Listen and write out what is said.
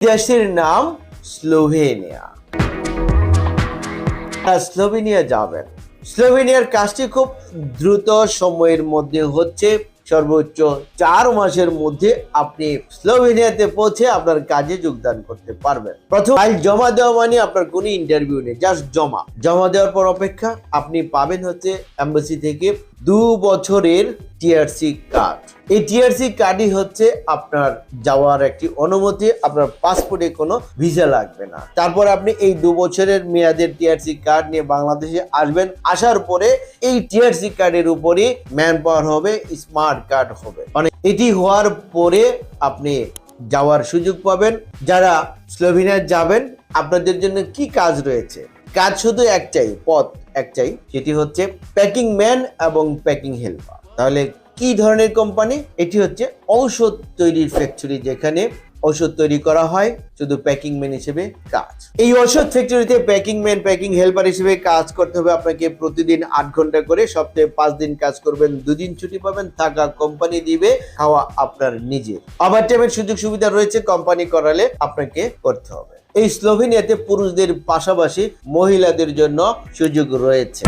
দেশের নাম স্লোভেনিয়া। আপনারা স্লোভেনিয়া যাবেন। স্লোভেনিয়ার কাজটি খুব দ্রুত সময়ের মধ্যে হচ্ছে। সর্বোচ্চ চার মাসের মধ্যে আপনি স্লোভেনিয়াতে পৌঁছে আপনার কাজে যোগদান করতে পারবেন। প্রথম ফাইল জমা দেওয়া মানে আপনার কোনো ইন্টারভিউ নেই জাস্ট জমা। জমা দেওয়ার পর অপেক্ষা আপনি পাবেন হচ্ছে এম্বাসি থেকে দু বছরের টিআরসি কার্ড এই টিআরসি কার্ডই হচ্ছে আপনার যাওয়ার একটি অনুমতি, আপনার পাসপোর্টে কোনো ভিসা লাগবে না। তারপর আপনি এই দু বছরের মেয়াদের টিআরসি কার্ড নিয়ে বাংলাদেশে আসবেন, আসার পরে এই টিআরসি কার্ডের উপরই ম্যান পাওয়ার হবে স্মার্ট কার্ড হবে। মানে এটি হওয়ার পরে আপনি যাওয়ার সুযোগ পাবেন। যারা স্লোভেনিয়া যাবেন, আপনাদের জন্য কি কাজ রয়েছে? কাজ শুধু একটাই, পথ একটাই সেটি হচ্ছে প্যাকিং ম্যান এবং প্যাকিং হেল্পার তাহলে কি ধরনের কোম্পানি এটি হচ্ছে ঔষধ তৈরির ফ্যাক্টরি যেখানে ঔষধ তৈরি করা হয় শুধু প্যাকিং ম্যান হিসেবে কাজ। এই ওষুধ ফ্যাক্টরিতে প্যাকিং ম্যান প্যাকিং হেল্পার হিসেবে কাজ করতে হবে। আপনাকে প্রতিদিন আট ঘণ্টা করে, সপ্তাহে পাঁচ দিন কাজ করবেন, দুদিন ছুটি পাবেন, থাকা কোম্পানি দিবে, খাওয়া আপনার নিজের। ওভার টাইমের সুযোগ সুবিধা রয়েছে কোম্পানি করালে আপনাকে করতে হবে। এই স্লোভেনিয়াতে পুরুষদের পাশাপাশি মহিলাদের জন্য সুযোগ রয়েছে।